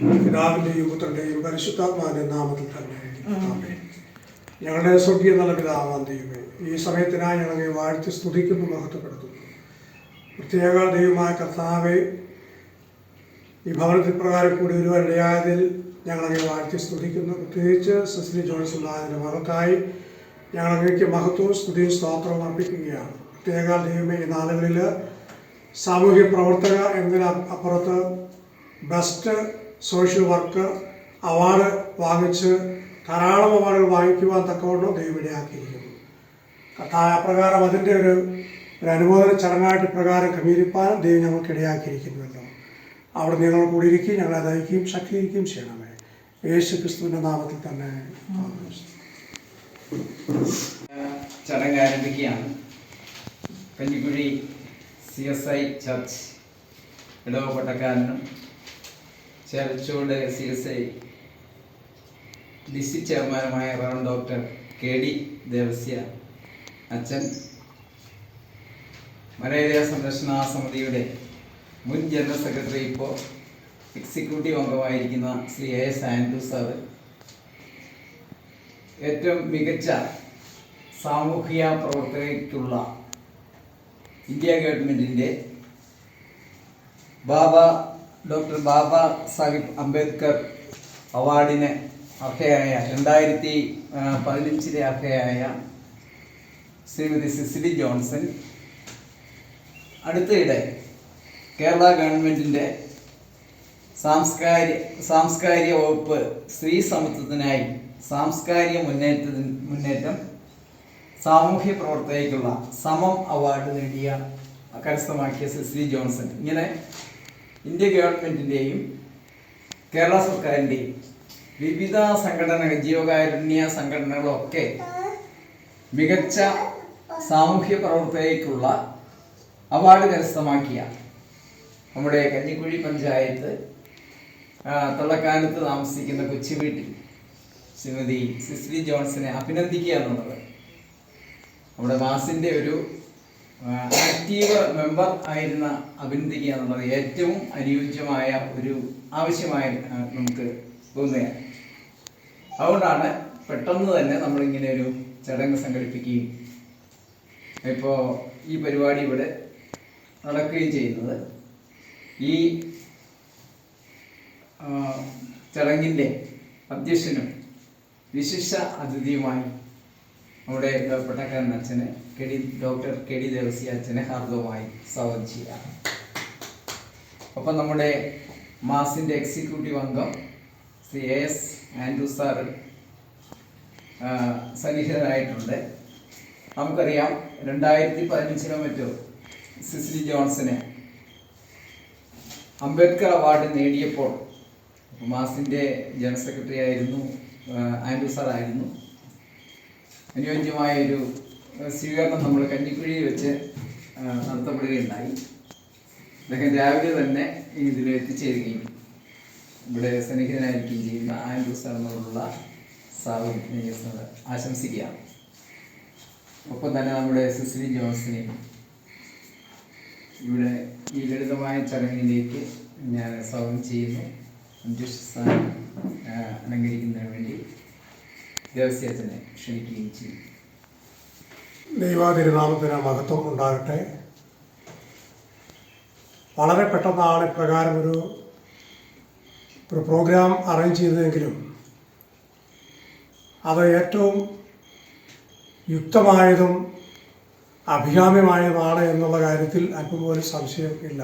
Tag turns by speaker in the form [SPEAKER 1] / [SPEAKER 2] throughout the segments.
[SPEAKER 1] പിതാവിന്റെയും പുത്രന്റെയും പരിശുദ്ധാത്മാവിന്റെ നാമത്തിൽ തന്നെ. ആമേൻ. ഞങ്ങളുടെ സ്വർഗീയ നല്ല പിതാവാൻ ദൈവമേ ഈ സമയത്തിനായി ഞങ്ങളെ വാഴ്ത്തി സ്തുതിക്കുന്നു മഹത്വപ്പെടുത്തുന്നു. പ്രത്യേക ദൈവമായ കർത്താവെ ഈ ഭവനത്തിൽ പ്രകാരം കൂടി ഒരുവരുടെയായതിൽ ഞങ്ങളെ വാഴ്ത്തി സ്തുതിക്കുന്നു. പ്രത്യേകിച്ച് സസ്ലി ജോൺസ് ഉണ്ടായതിന്റെ മകത്തായി ഞങ്ങളങ്ങേക്ക് മഹത്വവും സ്തുതിയും സ്തോത്രവും അർപ്പിക്കുകയാണ്. പ്രത്യേക ദൈവമേ ഈ നാളുകളിൽ സാമൂഹ്യ പ്രവർത്തക എന്നതിന് അപ്പുറത്ത് ബെസ്റ്റ് സോഷ്യൽ വർക്ക് അവാർഡ് വാങ്ങിച്ച് ധാരാളം അവാർഡുകൾ വാങ്ങിക്കുവാൻ തക്കവണ്ണം ദൈവം ഇടയാക്കിയിരിക്കുന്നു കഥായ പ്രകാരം അതിന്റെ ഒരു ഒരു അനുമോദന ചടങ്ങായിട്ട് പ്രകാരം ക്രമീകരിപ്പാൻ ദൈവം ഞങ്ങൾക്ക് ഇടയാക്കിയിരിക്കുന്നുവല്ലോ. അവിടെ നിങ്ങൾ കൂടിയിരിക്കുകയും ഞങ്ങളെ ദഹിക്കുകയും ശക്തീകരിക്കുകയും ചെയ്യണമേ. യേശു ക്രിസ്തുവിന്റെ നാമത്തിൽ തന്നെ.
[SPEAKER 2] ചടങ്ങ് ആരംഭിക്കുകയാണ്. Kanjikuzhi C S I church ഇടവ പട്ടക്കാരനും ചേർച്ചോട് സി എസ് ഐ ഡിസ്ട്രിക്ട് ചെയർമാനുമായ Rev doctor K D Devasya അച്ഛൻ മലേറിയ സംരക്ഷണ സമിതിയുടെ മുൻ ജനറൽ സെക്രട്ടറി ഇപ്പോൾ executive അംഗമായിരിക്കുന്ന Shri A S Andrew sir. ഏറ്റവും മികച്ച സാമൂഹിക പ്രവർത്തകയ്ക്കുള്ള ഇന്ത്യ ഗവൺമെന്റിന്റെ ബാബ ഡോക്ടർ ബാബ സാഹിബ് അംബേദ്കർ അവാർഡിന് അർഹയായ രണ്ടായിരത്തി പതിനഞ്ചിലെ അർഹയായ ശ്രീമതി സിസിലി ജോൺസൺ. അടുത്തയിടെ കേരള ഗവൺമെന്റിന്റെ സാംസ്കാരിക സാംസ്കാരിക വകുപ്പ് സ്ത്രീ സമത്വത്തിനായി സാംസ്കാരിക മുന്നേറ്റത്തിന് മുന്നേറ്റം സാമൂഹ്യ പ്രവർത്തകയ്ക്കുള്ള സമം അവാർഡ് നേടിയ കരസ്ഥമാക്കിയ സിസ്ലി ജോൺസൺ. ഇങ്ങനെ ഇന്ത്യ ഗവൺമെന്റിന്റെയും കേരള സർക്കാരിന്റെയും വിവിധ സംഘടനകൾ ജീവകാരുണ്യ സംഘടനകളൊക്കെ മികച്ച സാമൂഹ്യ പ്രവർത്തകയ്ക്കുള്ള അവാർഡ് കരസ്ഥമാക്കിയ നമ്മുടെ കഞ്ഞിക്കുഴി പഞ്ചായത്ത് തള്ളക്കാനത്ത് താമസിക്കുന്ന കൊച്ചു വീട്ടിൽ ശ്രീമതി സിസ്ലി ജോൺസനെ അഭിനന്ദിക്കുക എന്നുള്ളത് നമ്മുടെ മാസിന്റെ ഒരു ആക്റ്റീവ് മെമ്പർ ആയിരുന്ന അഭിനന്ദിക്കുക എന്നുള്ളത് ഏറ്റവും അനുയോജ്യമായ ഒരു ആവശ്യമായ നമുക്ക് തോന്നുകയാണ് അതുകൊണ്ടാണ് പെട്ടെന്ന് തന്നെ നമ്മളിങ്ങനെ ഒരു ചടങ്ങ് സംഘടിപ്പിക്കുകയും ഇപ്പോൾ ഈ പരിപാടി ഇവിടെ നടക്കുകയും ചെയ്യുന്നത്. ഈ ചടങ്ങിന്റെ അധ്യക്ഷനും വിശിഷ്ട അതിഥിയുമായി നമ്മുടെ പട്ടക്കാരൻ അച്ഛനെ K D doctor K D Devasi അച്ഛനെ ഹാർദവുമായി സ്വാഗതം ചെയ്യാം ഒപ്പം നമ്മുടെ മാസിന്റെ എക്സിക്യൂട്ടീവ് അംഗം Shri A S Andrew sir സന്നിഹിതനായിട്ടുണ്ട് നമുക്കറിയാം രണ്ടായിരത്തി പതിനഞ്ചിലോ മറ്റോ സിസ്ലി ജോൺസന് അംബേദ്കർ അവാർഡ് നേടിയപ്പോൾ മാസിന്റെ ജനറൽ സെക്രട്ടറി ആയിരുന്നു ആൻഡ്രൂ സാർ ആയിരുന്നു. അനുയോജ്യമായ ഒരു സ്വീകരണം നമ്മൾ കഞ്ഞിക്കുഴിയിൽ വെച്ച് നടത്തപ്പെടുകയുണ്ടായി. അദ്ദേഹം രാവിലെ തന്നെ ഇതിൽ എത്തിച്ചേരുകയും ഇവിടെ സന്നിഹിതനായിരിക്കുകയും ചെയ്യുന്ന ആൻഡ്രൂ സാറിനോടുള്ള സാഹചര്യം ആശംസിക്കുകയാണ്. ഒപ്പം തന്നെ നമ്മുടെ സിസിലി ജോൺസിനെയും ഇവിടെ ഈ ലളിതമായ ചടങ്ങിലേക്ക് ഞാൻ സ്വാഗതം ചെയ്യുന്നു. സ്ഥാനം ആ, അലങ്കരിക്കുന്നതിന് വേണ്ടി ദേവസ്യച്ചനെ ക്ഷണിക്കുകയും ചെയ്യും
[SPEAKER 1] ദൈവാതിരുനാമത്തിന് മഹത്വം ഉണ്ടാകട്ടെ. വളരെ പെട്ടെന്നാണ് ഇപ്രകാരം ഒരു ഒരു പ്രോഗ്രാം അറേഞ്ച് ചെയ്തതെങ്കിലും അത് ഏറ്റവും യുക്തമായതും അഭികാമ്യമായതുമാണ് എന്നുള്ള കാര്യത്തിൽ അല്പം പോലും സംശയം ഇല്ല.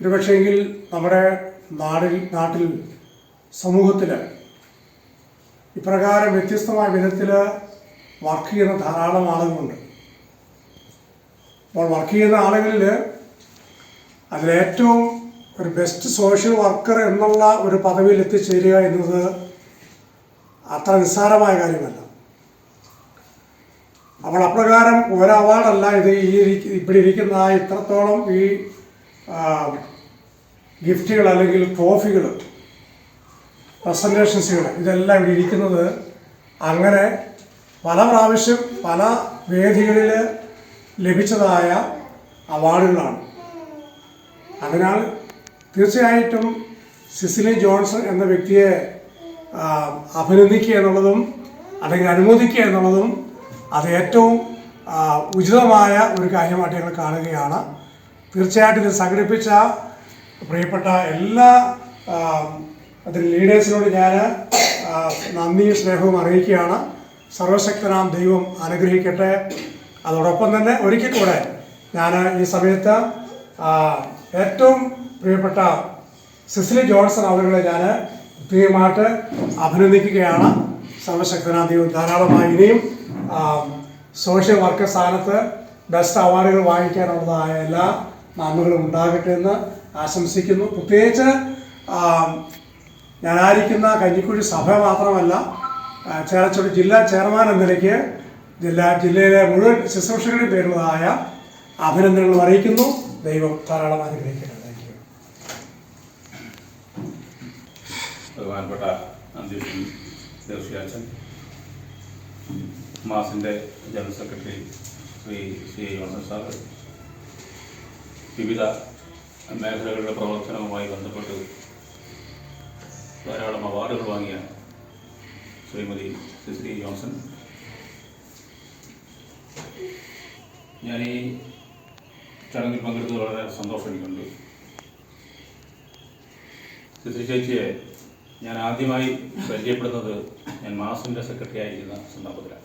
[SPEAKER 1] ഒരുപക്ഷെങ്കിൽ നമ്മുടെ നാടിൽ നാട്ടിൽ സമൂഹത്തിൽ ഇപ്രകാരം വ്യത്യസ്തമായ വിധത്തിൽ വർക്ക് ചെയ്യുന്ന ധാരാളം ആളുകളുണ്ട്. അപ്പോൾ വർക്ക് ചെയ്യുന്ന ആളുകളിൽ അതിലേറ്റവും ഒരു ബെസ്റ്റ് സോഷ്യൽ വർക്കർ എന്നുള്ള ഒരു പദവിയിൽ എത്തിച്ചേരുക എന്നത് അത്ര നിസ്സാരമായ കാര്യമല്ല. അപ്പോൾ അപ്രകാരം ഒരു ഇത് ഈ ഇവിടെ ഇരിക്കുന്ന ഇത്രത്തോളം ഈ ഗിഫ്റ്റുകൾ അല്ലെങ്കിൽ ട്രോഫികൾ പ്രസന്റേഷൻസുകൾ ഇതെല്ലാം ഇവിടെ ഇരിക്കുന്നത് അങ്ങനെ പല പ്രാവശ്യം പല വേദികളിൽ ലഭിച്ചതായ അവാർഡുകളാണ്. അതിനാൽ തീർച്ചയായിട്ടും സിസിലി ജോൺസൺ എന്ന വ്യക്തിയെ അഭിനന്ദിക്കുക എന്നുള്ളതും അല്ലെങ്കിൽ അനുമോദിക്കുക എന്നുള്ളതും അത് ഏറ്റവും ഉചിതമായ ഒരു കാര്യമായിട്ട് ഞങ്ങൾ കാണുകയാണ്. തീർച്ചയായിട്ടും ഇത് സംഘടിപ്പിച്ച പ്രിയപ്പെട്ട എല്ലാ ആ, അതിന് ലീഡേഴ്സിനോട് ഞാൻ നന്ദിയും സ്നേഹവും അറിയിക്കുകയാണ്. സർവശക്തനാം ദൈവം അനുഗ്രഹിക്കട്ടെ. അതോടൊപ്പം തന്നെ ഒരിക്കൽ കൂടെ ഞാൻ ഈ സമയത്ത് ഏറ്റവും പ്രിയപ്പെട്ട സിസിലി ജോൺസൺ അവരുടെ ഞാൻ പ്രത്യേകമായിട്ട് അഭിനന്ദിക്കുകയാണ്. സർവശക്തനാം ദൈവം ധാരാളമായി ഇനിയും സോഷ്യൽ വർക്ക് സ്ഥാനത്ത് ബെസ്റ്റ് അവാർഡുകൾ വാങ്ങിക്കാനുള്ളതായ എല്ലാ നന്മകളും ഉണ്ടാകട്ടെ എന്ന് ആശംസിക്കുന്നു. പ്രത്യേകിച്ച് ഞാനായിരിക്കുന്ന കഞ്ഞിക്കുഴി സഭ മാത്രമല്ല ആ, ചേർച്ചോട് ജില്ലാ ചെയർമാൻ എന്ന നിലയ്ക്ക് ജില്ലാ ജില്ലയിലെ മുഴുവൻ ശുശ്രൂഷകളുടെ പേരുള്ളതായ അഭിനന്ദനങ്ങൾ അറിയിക്കുന്നു. ദൈവം ധാരാളം അനുഗ്രഹിക്കട്ടെ. താങ്ക് യു
[SPEAKER 3] ബഹുമാനപ്പെട്ട മാസിന്റെ general secretary Shri C Johnson sir വിവിധ മേഖലകളുടെ പ്രവർത്തനവുമായി ബന്ധപ്പെട്ട് ധാരാളം അവാർഡുകൾ വാങ്ങിയ ശ്രീമതി സിസ്രി ജോൺസൺ. ഞാൻ ഈ ചടങ്ങിൽ പങ്കെടുത്തത് വളരെ സന്തോഷം എനിക്കുണ്ട്. ചേച്ചിയെ ഞാൻ ആദ്യമായി പരിചയപ്പെടുന്നത് ഞാൻ മാസിന്റെ സെക്രട്ടറി ആയിരിക്കുന്ന സന്ദർഭത്തിലാണ്.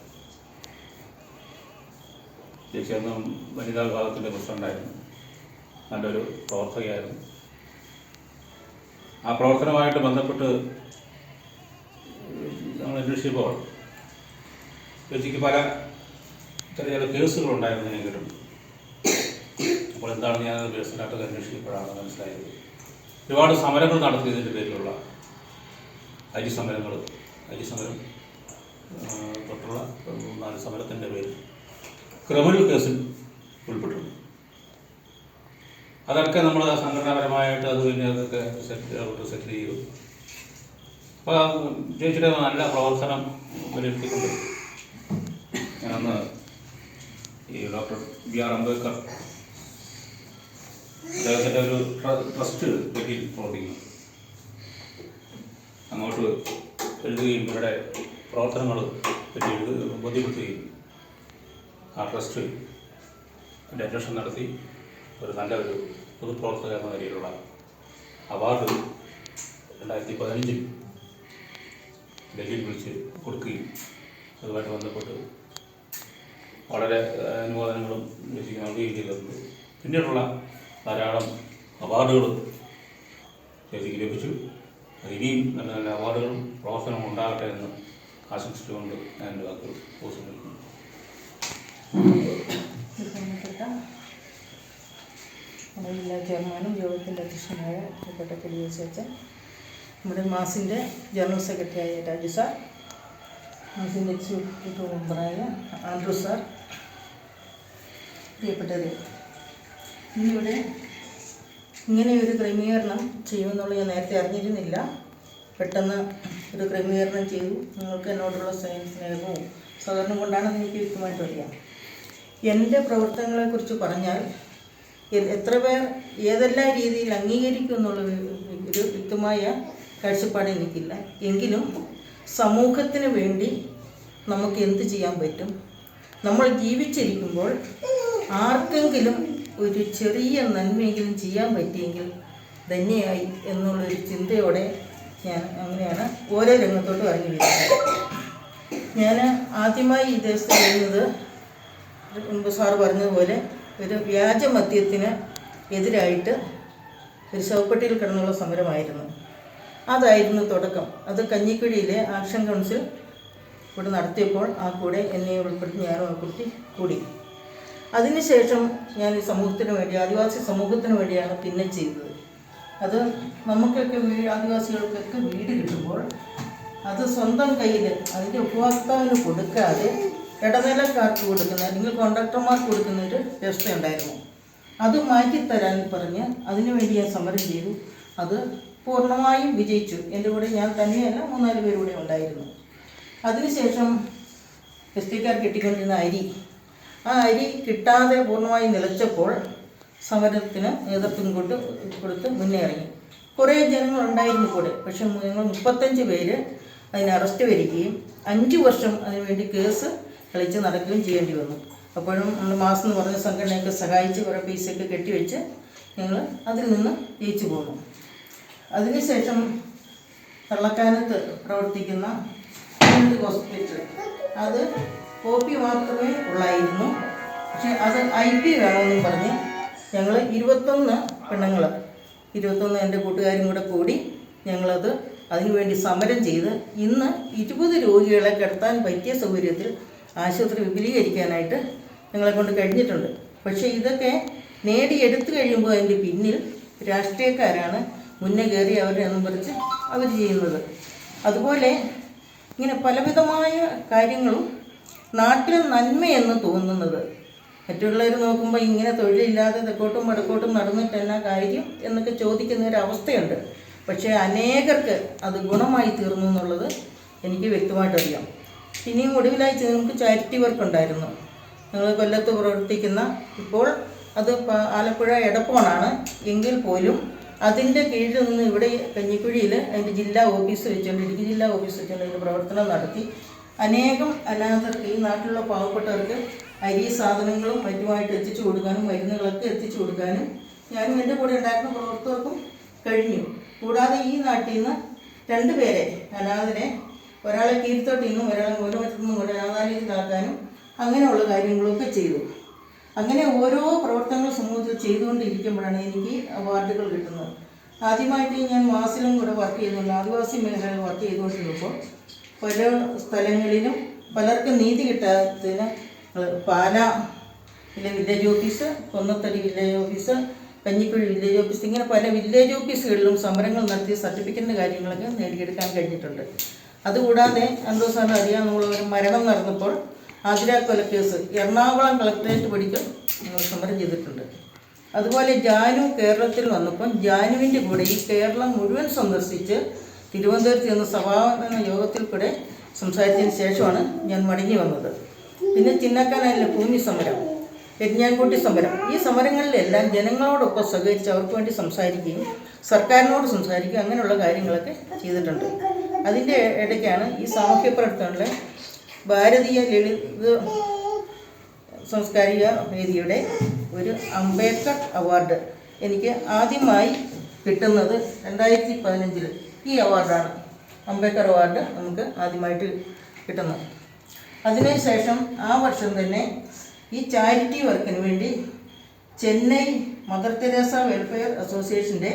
[SPEAKER 3] ചേച്ചി അന്നും വനിതാ വിഭാഗത്തിന്റെ പ്രസിഡന്റായിരുന്നു നല്ലൊരു പ്രവർത്തകയായിരുന്നു. ആ പ്രവർത്തനമായിട്ട് ബന്ധപ്പെട്ട് നമ്മൾ അന്വേഷിച്ചപ്പോൾ ചേച്ചിക്ക് പല ചെറിയ ചില കേസുകളുണ്ടായിരുന്നു ഞാൻ കേട്ടിട്ടുണ്ട് അപ്പോൾ എന്താണ് ഞാൻ പേഴ്സണലായിട്ട് അന്വേഷിച്ചപ്പോഴാണ് മനസ്സിലായത്. ഒരുപാട് സമരങ്ങൾ നടത്തിയതിന്റെ പേരിലുള്ള അരി സമരങ്ങൾ അരി സമരം തൊട്ടുള്ള നാല് സമരത്തിന്റെ പേരിൽ ക്രിമിനൽ കേസിൽ ഉൾപ്പെട്ടിട്ടുണ്ട് അതൊക്കെ നമ്മൾ സംഘടനാപരമായിട്ട് അത് പിന്നെ അതൊക്കെ സെറ്റ് അവർക്ക് സെറ്റ് ചെയ്തു അപ്പോൾ ചേച്ചിയുടെ നല്ല പ്രവർത്തനം വിലയിരുത്തിക്കൊണ്ട് ഞാനന്ന് ഈ ഡോക്ടർ ബി ആർ അംബേദ്കർ അദ്ദേഹത്തിന്റെ ഒരു ട്ര- ട്രസ്റ്റ് പറ്റി പ്രവർത്തിക്കുന്നു. അങ്ങോട്ട് എഴുതുകയും ഇവരുടെ പ്രവർത്തനങ്ങൾ പറ്റി എഴുതി ബോധ്യപ്പെടുത്തുകയും ആ ട്രസ്റ്റ് എന്റെ അന്വേഷണം നടത്തി. ഒരു നല്ല ഒരു പൊതുപ്രവർത്തക എന്ന നിലയിലുള്ള അവാർഡ് രണ്ടായിരത്തി പതിനഞ്ചിൽ ഡൽഹിയിൽ വിളിച്ച് കൊടുക്കുകയും അതുമായിട്ട് ബന്ധപ്പെട്ട് വളരെ ചേച്ചിക്ക് നൽകുകയും ചെയ്തിട്ടുണ്ട് പിന്നീടുള്ള ധാരാളം അവാർഡുകളും ചേച്ചിക്ക് ലഭിച്ചു. ഇനിയും നല്ല നല്ല അവാർഡുകളും പ്രവർത്തനവും ഉണ്ടാകട്ടെ എന്ന് ആശംസിച്ചുകൊണ്ട് ഞാൻ എന്റെ വാക്കുകൾ പോസ്റ്റ്
[SPEAKER 4] ബഹുമാനപ്പെട്ട നമ്മുടെ ജില്ലാ ചെയർമാനും യോഗത്തിന്റെ അധ്യക്ഷനായ പ്രിയപ്പെട്ട കെലിയസ് അച്ഛൻ നമ്മുടെ മാസിന്റെ ജനറൽ സെക്രട്ടറിയായ രാജു സാർ മാസിന്റെ എക്സിക്യൂട്ടീവ് മെമ്പറായ ആൻഡ്രു സാർ പ്രിയപ്പെട്ടത് ഇന്നിവിടെ ഇങ്ങനെ ഒരു ക്രമീകരണം ചെയ്യുമെന്നുള്ള ഞാൻ നേരത്തെ അറിഞ്ഞിരുന്നില്ല. പെട്ടെന്ന് ഒരു ക്രമീകരണം ചെയ്തു. നിങ്ങൾക്ക് എന്നോടുള്ള സ്നേഹ- സ്നേഹവും സഹകരണം കൊണ്ടാണെന്ന് എനിക്ക് വ്യക്തമായിട്ട് അറിയാം. എന്റെ പ്രവർത്തനങ്ങളെക്കുറിച്ച് പറഞ്ഞാൽ എത്ര പേർ ഏതെല്ലാം രീതിയിൽ അംഗീകരിക്കും എന്നുള്ള ഒരു വ്യക്തമായ കാഴ്ചപ്പാട് എനിക്കില്ല. എങ്കിലും സമൂഹത്തിന് വേണ്ടി നമുക്ക് എന്ത് ചെയ്യാൻ പറ്റും? നമ്മൾ ജീവിച്ചിരിക്കുമ്പോൾ ആർക്കെങ്കിലും ഒരു ചെറിയ നന്മയെങ്കിലും ചെയ്യാൻ പറ്റിയെങ്കിൽ ധന്യയായി എന്നുള്ളൊരു ചിന്തയോടെ ഞാൻ അങ്ങനെയാണ് ഓരോ രംഗത്തോട്ടും ഇറങ്ങി വരുന്നത്. ഞാൻ ആദ്യമായി ഈ ദേശത്ത് മുമ്പ് സാറ് പറഞ്ഞതുപോലെ ഒരു വ്യാജ മദ്യത്തിന് എതിരായിട്ട് ഒരു ശവപ്പെട്ടിയിൽ കിടന്നുള്ള സമരമായിരുന്നു. അതായിരുന്നു തുടക്കം. അത് കഞ്ഞിക്കുഴിയിലെ ആക്ഷൻ കൗൺസിൽ ഇവിടെ നടത്തിയപ്പോൾ ആ കൂടെ എന്നെ ഉൾപ്പെടുത്തി ഞാനും കുട്ടി കൂടി. അതിനുശേഷം ഞാൻ ഈ സമൂഹത്തിന് വേണ്ടി ആദിവാസി സമൂഹത്തിന് വേണ്ടിയാണ് പിന്നെ ചെയ്തത്. അത് നമുക്കൊക്കെ വീട് ആദിവാസികൾക്കൊക്കെ വീട് കിട്ടുമ്പോൾ അത് സ്വന്തം കയ്യിൽ അതിന്റെ ഉപഭോക്താവിന് കൊടുക്കാതെ ഇടനിലക്കാർക്ക് കൊടുക്കുന്ന അല്ലെങ്കിൽ കോൺട്രാക്ടർമാർക്ക് കൊടുക്കുന്ന ഒരു വ്യവസ്ഥ ഉണ്ടായിരുന്നു. അത് മാറ്റിത്തരാൻ പറഞ്ഞ് അതിനുവേണ്ടി ഞാൻ സമരം ചെയ്തു. അത് പൂർണമായും വിജയിച്ചു. എന്റെ കൂടെ ഞാൻ തന്നെയല്ല മൂന്നാൽ പേര് കൂടെ ഉണ്ടായിരുന്നു. അതിനുശേഷം എസ് ടിക്കാർ കിട്ടിക്കൊണ്ടിരുന്ന അരി ആ അരി കിട്ടാതെ പൂർണമായി നിലച്ചപ്പോൾ സമരത്തിന് നേതൃത്വം കൊണ്ട് കൊടുത്ത് മുന്നേറങ്ങി കുറേ ജനങ്ങളുണ്ടായിരുന്നു കൂടെ പക്ഷെ ഞങ്ങൾ മുപ്പത്തഞ്ച് പേര് അതിന് അറസ്റ്റ് വരികയും അഞ്ച് വർഷം അതിനുവേണ്ടി കേസ് കളിച്ച് നടക്കുകയും ചെയ്യേണ്ടി വന്നു. അപ്പോഴും നമ്മൾ മാസം എന്ന് പറഞ്ഞ സംഘടനയൊക്കെ സഹായിച്ച് കുറേ പൈസയൊക്കെ കെട്ടിവെച്ച് ഞങ്ങൾ അതിൽ നിന്ന് ജയിച്ചു പോന്നു. അതിനുശേഷം കള്ളക്കാനത്ത് പ്രവർത്തിക്കുന്ന ഹോസ്പിറ്റൽ അത് കോപ്പി മാത്രമേ ഉള്ളായിരുന്നു. പക്ഷേ അത് ഐ പി വേണമെന്നും പറഞ്ഞ് ഞങ്ങൾ ഇരുപത്തൊന്ന് പെണ്ണുങ്ങൾ ഇരുപത്തൊന്ന് എന്റെ കൂട്ടുകാരും കൂടെ കൂടി ഞങ്ങളത് അതിനുവേണ്ടി സമരം ചെയ്ത് ഇന്ന് ഇരുപത് രോഗികളെ കിടത്താൻ പറ്റിയ സൗകര്യത്തിൽ ആശുപത്രി വിപുലീകരിക്കാനായിട്ട് നിങ്ങളെ കൊണ്ട് കഴിഞ്ഞിട്ടുണ്ട്. പക്ഷേ ഇതൊക്കെ നേടിയെടുത്തു കഴിയുമ്പോൾ അതിന്റെ പിന്നിൽ രാഷ്ട്രീയക്കാരാണ് മുന്നേ കയറി അവരെ എന്നും പറിച്ച് അവർ ചെയ്യുന്നത്. അതുപോലെ ഇങ്ങനെ പലവിധമായ കാര്യങ്ങളും നാട്ടിൽ നന്മയെന്ന് തോന്നുന്നത്. മറ്റുള്ളവർ നോക്കുമ്പോൾ ഇങ്ങനെ തൊഴിലില്ലാതെ തെക്കോട്ടും വടക്കോട്ടും നടന്നിട്ട് എന്നാ കാര്യം എന്നൊക്കെ ചോദിക്കുന്ന ഒരു അവസ്ഥയുണ്ട്. പക്ഷേ അനേകർക്ക് അത് ഗുണമായി തീർന്നു എന്നുള്ളത് എനിക്ക് വ്യക്തമായിട്ടറിയാം. ഇനിയും ഒടുവിലായി നമുക്ക് ചാരിറ്റി വർക്ക് ഉണ്ടായിരുന്നു ഞങ്ങൾ കൊല്ലത്ത് പ്രവർത്തിക്കുന്ന ഇപ്പോൾ അത് ആലപ്പുഴ എടപ്പോണാണ്. എങ്കിൽ പോലും അതിന്റെ കീഴിൽ നിന്ന് ഇവിടെ കഞ്ഞിക്കുഴിയിൽ അതിന്റെ ജില്ലാ ഓഫീസ് വെച്ചുകൊണ്ട് ഇടുക്കി ജില്ലാ ഓഫീസ് വെച്ചുകൊണ്ട് അതിന്റെ പ്രവർത്തനം നടത്തി. അനേകം അനാഥർക്ക് ഈ നാട്ടിലുള്ള പാവപ്പെട്ടവർക്ക് അരി സാധനങ്ങളും മറ്റുമായിട്ട് എത്തിച്ചു കൊടുക്കാനും മരുന്നുകളൊക്കെ എത്തിച്ചു കൊടുക്കാനും ഞാനും എന്റെ കൂടെ ഉണ്ടാക്കുന്ന പ്രവർത്തകർക്കും കഴിഞ്ഞു. കൂടാതെ ഈ നാട്ടിൽ നിന്ന് രണ്ടുപേരെ അനാഥരെ ഒരാളെ കീഴ്ത്തോട്ടിൽ നിന്നും ഒരാളെ മൂലമറ്റത്തു നിന്നും ഒരു അനാഥാലയത്തിലാക്കാനും അങ്ങനെയുള്ള കാര്യങ്ങളൊക്കെ ചെയ്തു. അങ്ങനെ ഓരോ പ്രവർത്തനങ്ങൾ സമൂഹത്തിൽ ചെയ്തുകൊണ്ടിരിക്കുമ്പോഴാണ് എനിക്ക് അവാർഡുകൾ കിട്ടുന്നത്. ആദ്യമായിട്ട് ഞാൻ മാസിലും കൂടെ വർക്ക് ചെയ്തുകൊണ്ട് ആദിവാസി മേഖലയിൽ വർക്ക് ചെയ്തുകൊണ്ടിരുന്നപ്പോൾ പല സ്ഥലങ്ങളിലും പലർക്കും നീതി കിട്ടാത്തതിന് പാലായിലെ village office Konnathadi village office Kanjikuzhi village office ഇങ്ങനെ പല വില്ലേജ് ഓഫീസുകളിലും സമരങ്ങൾ നടത്തി സർട്ടിഫിക്കറ്റിന്റെ കാര്യങ്ങളൊക്കെ നേടിയെടുക്കാൻ കഴിഞ്ഞിട്ടുണ്ട്. അതുകൂടാതെ എന്തോ സാറിന് അറിയാമെന്നുള്ള ഒരു മരണം നടന്നപ്പോൾ ആതിര കൊലക്കേസ് എറണാകുളം കളക്ടറേറ്റ് പഠിക്കും സമരം ചെയ്തിട്ടുണ്ട്. അതുപോലെ ജാനു കേരളത്തിൽ വന്നപ്പം ജാനുവിന്റെ കൂടെ ഈ കേരളം മുഴുവൻ സന്ദർശിച്ച് തിരുവനന്തപുരത്ത് നിന്ന് സമാപന യോഗത്തിൽ കൂടെ സംസാരിച്ചതിന് ശേഷമാണ് ഞാൻ മടങ്ങി വന്നത്. പിന്നെ ചിന്നക്കാനല്ല ഭൂമി സമരം യജ്ഞാൻകുട്ടി സമരം ഈ സമരങ്ങളിലെല്ലാം ജനങ്ങളോടൊപ്പം സഹകരിച്ച് അവർക്ക് വേണ്ടി സംസാരിക്കുകയും സർക്കാരിനോട് സംസാരിക്കുകയും അങ്ങനെയുള്ള കാര്യങ്ങളൊക്കെ ചെയ്തിട്ടുണ്ട്. അതിന്റെ ഇടയ്ക്കാണ് ഈ സാമൂഹ്യ പ്രവർത്തനങ്ങളിലെ ഭാരതീയ ലളിത് സാംസ്കാരിക വേദിയുടെ ഒരു അംബേദ്കർ അവാർഡ് എനിക്ക് ആദ്യമായി കിട്ടുന്നത് രണ്ടായിരത്തി പതിനഞ്ചിൽ ഈ അവാർഡാണ്. അംബേദ്കർ അവാർഡ് നമുക്ക് ആദ്യമായിട്ട് കിട്ടുന്നത് അതിനുശേഷം ആ വർഷം തന്നെ ഈ ചാരിറ്റി വർക്കിന് വേണ്ടി ചെന്നൈ മദർ തെരേസ വെൽഫെയർ അസോസിയേഷന്റെ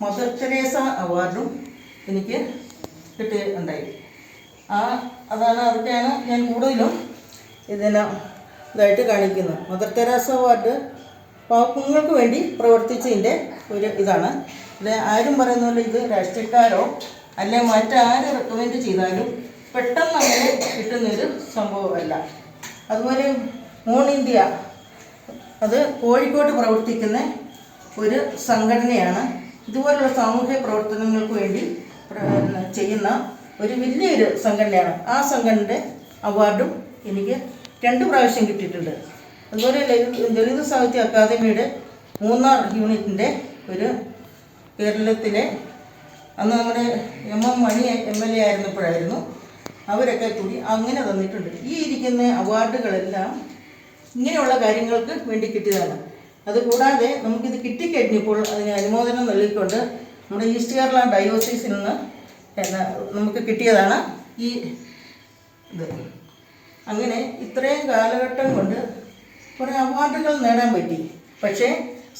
[SPEAKER 4] മദർ തെരേസ അവാർഡും എനിക്ക് കിട്ടുകയുണ്ടായി ആ അതാണ് അതൊക്കെയാണ് ഞാൻ കൂടുതലും ഇതിനെ ഇതായിട്ട് കാണിക്കുന്നത്. മദർ തെരേസ വാർഡ് പാവങ്ങൾക്ക് വേണ്ടി പ്രവർത്തിച്ചതിന്റെ ഒരു ഇതാണ്. ഇത് ആരും പറയുന്ന പോലെ ഇത് രാഷ്ട്രീയക്കാരോ അല്ലെ മറ്റാര് റെക്കമെൻഡ് ചെയ്താലും പെട്ടെന്ന് അങ്ങനെ കിട്ടുന്നൊരു സംഭവമല്ല. അതുപോലെ മൂൺ ഇന്ത്യ അത് കോഴിക്കോട്ട് പ്രവർത്തിക്കുന്ന ഒരു സംഘടനയാണ്. ഇതുപോലുള്ള സാമൂഹ്യ പ്രവർത്തനങ്ങൾക്ക് വേണ്ടി ചെയ്യുന്ന ഒരു വലിയൊരു സംഘടനയാണ്. ആ സംഘടനയുടെ അവാർഡും എനിക്ക് രണ്ട് പ്രാവശ്യം കിട്ടിയിട്ടുണ്ട്. അതുപോലെ ലളിത സാഹിത്യ അക്കാദമിയുടെ മൂന്നാർ യൂണിറ്റിന്റെ ഒരു കേരളത്തിലെ അന്ന് നമ്മുടെ M M Mani M L A ആയിരുന്നപ്പോഴായിരുന്നു അവരൊക്കെ കൂടി അങ്ങനെ തന്നിട്ടുണ്ട്. ഈ ഇരിക്കുന്ന അവാർഡുകളെല്ലാം ഇങ്ങനെയുള്ള കാര്യങ്ങൾക്ക് വേണ്ടി കിട്ടിയതാണ്. അതുകൂടാതെ നമുക്കിത് കിട്ടിക്കഴിഞ്ഞപ്പോൾ അതിന് അനുമോദനം നൽകിക്കൊണ്ട് നമ്മുടെ ഈസ്റ്റ് കേരള ഡയോസിസിൽ നിന്ന് എന്നാ നമുക്ക് കിട്ടിയതാണ് ഈ ഇത്. അങ്ങനെ ഇത്രയും കാലഘട്ടം കൊണ്ട് കുറേ അവാർഡുകൾ നേടാൻ പറ്റി. പക്ഷേ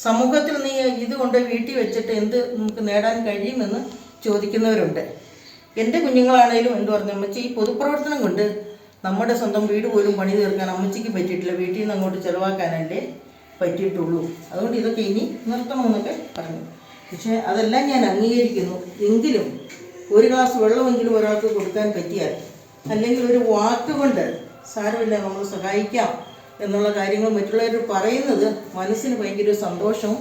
[SPEAKER 4] സമൂഹത്തിൽ നീ ഇതുകൊണ്ട് വീട്ടിൽ വെച്ചിട്ട് എന്ത് നമുക്ക് നേടാൻ കഴിയുമെന്ന് ചോദിക്കുന്നവരുണ്ട്. എന്റെ കുഞ്ഞുങ്ങളാണേലും എന്ത് പറഞ്ഞു അമ്മച്ചി ഈ പൊതുപ്രവർത്തനം കൊണ്ട് നമ്മുടെ സ്വന്തം വീട് പോലും പണി തീർക്കാൻ അമ്മച്ചിക്ക് പറ്റിയിട്ടില്ല. വീട്ടിൽ നിന്ന് അങ്ങോട്ട് ചിലവാക്കാനല്ലേ പറ്റിയിട്ടുള്ളൂ. അതുകൊണ്ട് ഇതൊക്കെ ഇനി നിർത്തണമെന്നൊക്കെ പറഞ്ഞു. പക്ഷേ അതെല്ലാം ഞാൻ അംഗീകരിക്കുന്നു. എങ്കിലും ഒരു ഗ്ലാസ് വെള്ളമെങ്കിലും ഒരാൾക്ക് കൊടുക്കാൻ പറ്റിയാൽ അല്ലെങ്കിൽ ഒരു വാക്ക് കൊണ്ട് സാരമില്ല നമ്മൾ സഹായിക്കാം എന്നുള്ള കാര്യങ്ങൾ മറ്റുള്ളവർ പറയുന്നത് മനസ്സിന് ഭയങ്കര സന്തോഷവും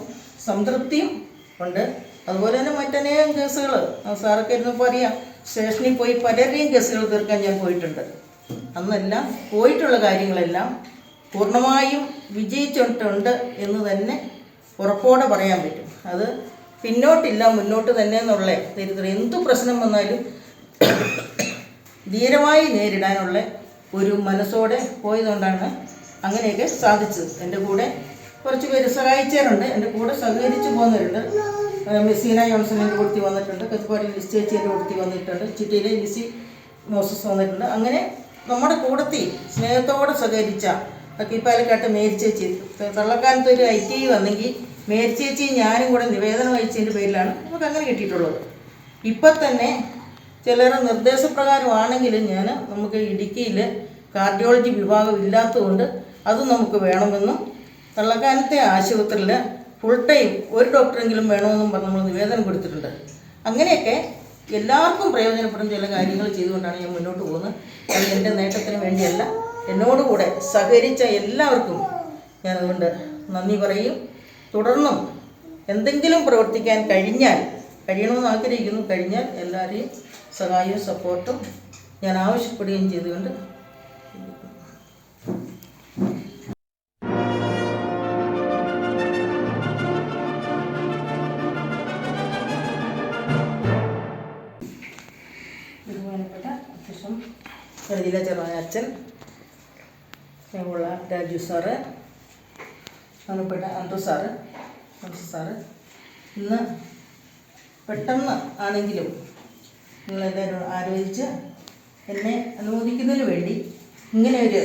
[SPEAKER 4] സംതൃപ്തിയും ഉണ്ട്. അതുപോലെ തന്നെ മറ്റനേകം കേസുകൾ സാറൊക്കെ ഇരുന്നപ്പോൾ അറിയാം സ്റ്റേഷനിൽ പോയി പലരുടെയും കേസുകൾ തീർക്കാൻ ഞാൻ പോയിട്ടുണ്ട്. അന്നെല്ലാം പോയിട്ടുള്ള കാര്യങ്ങളെല്ലാം പൂർണമായും വിജയിച്ചിട്ടുണ്ട് എന്ന് തന്നെ ഉറപ്പോടെ പറയാൻ പറ്റും. അത് പിന്നോട്ടില്ല മുന്നോട്ട് തന്നെ എന്നുള്ള. ദരിദ്രം എന്തു പ്രശ്നം വന്നാലും ധീരമായി നേരിടാനുള്ള ഒരു മനസ്സോടെ പോയതുകൊണ്ടാണ് അങ്ങനെയൊക്കെ സാധിച്ചത്. എന്റെ കൂടെ കുറച്ച് പേര് സഹായിച്ചവരുണ്ട്. എന്റെ കൂടെ സഹകരിച്ചു പോകുന്നവരുണ്ട്. ആ, മെസ്സീന ജോൺസൺ എന്റെ കൊടുത്തി വന്നിട്ടുണ്ട്. കത്തുപാടി ലിസ്റ്റ് ചേച്ചി എന്റെ വന്നിട്ടുണ്ട്. ചിറ്റിയിലെ ലിസി മോസസ് വന്നിട്ടുണ്ട്. അങ്ങനെ നമ്മുടെ കൂടത്തിൽ സ്നേഹത്തോടെ സഹകരിച്ച അക്കിപ്പാലക്കാട്ട് മേരിച്ചേച്ചി തള്ളക്കാലത്ത് ഒരു ഐ ടി ഐ വന്നെങ്കിൽ മേരിച്ചേച്ചി ഞാനും കൂടെ നിവേദനം അയച്ചതിന്റെ പേരിലാണ് നമുക്ക് അങ്ങനെ കിട്ടിയിട്ടുള്ളത്. ഇപ്പം തന്നെ ചിലർ നിർദ്ദേശപ്രകാരമാണെങ്കിലും ഞാൻ നമുക്ക് ഇടുക്കിയിൽ കാർഡിയോളജി വിഭാഗം ഇല്ലാത്തതുകൊണ്ട് അത് നമുക്ക് വേണമെന്നും തള്ളക്കാലത്തെ ആശുപത്രിയിൽ ഫുൾ ടൈം ഒരു ഡോക്ടറെങ്കിലും വേണമെന്നും പറഞ്ഞ് നമ്മൾ നിവേദനം കൊടുത്തിട്ടുണ്ട്. അങ്ങനെയൊക്കെ എല്ലാവർക്കും പ്രയോജനപ്പെടുന്ന ചില കാര്യങ്ങൾ ചെയ്തുകൊണ്ടാണ് ഞാൻ മുന്നോട്ട് പോകുന്നത്. അത് എന്റെ നേട്ടത്തിന് വേണ്ടിയല്ല. എന്നോടുകൂടെ സഹകരിച്ച എല്ലാവർക്കും ഞാൻ അതുകൊണ്ട് നന്ദി പറയും. തുടർന്നും എന്തെങ്കിലും പ്രവർത്തിക്കാൻ കഴിഞ്ഞാൽ കഴിയണമെന്ന് ആഗ്രഹിക്കുന്നു കഴിഞ്ഞാൽ എല്ലാവരെയും സഹായവും സപ്പോർട്ടും ഞാൻ ആവശ്യപ്പെടുകയും ചെയ്തുകൊണ്ട് ബഹുമാനപ്പെട്ട അധ്യക്ഷൻ. ജില്ലാ ചെറുതായ അച്ഛൻ. സ്നേഹമുള്ള രാജു സാറ് ബഹുമാനപ്പെട്ട അന്തു സാറ് അന്തു സാറ്. ഇന്ന് പെട്ടെന്ന് ആണെങ്കിലും നിങ്ങളെല്ലാവരും ആലോചിച്ച് എന്നെ അനുമോദിക്കുന്നതിന് വേണ്ടി ഇങ്ങനെ ഒരു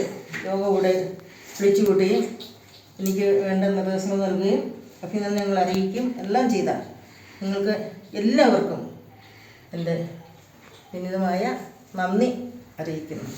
[SPEAKER 4] യോഗ കൂടെ വിളിച്ചു കൂട്ടുകയും എനിക്ക് വേണ്ട നിർദ്ദേശങ്ങൾ നൽകുകയും അഭിനന്ദനങ്ങൾ അറിയിക്കുകയും എല്ലാം ചെയ്ത നിങ്ങൾക്ക് എല്ലാവർക്കും എന്റെ വിനിതമായ നന്ദി അറിയിക്കുന്നു.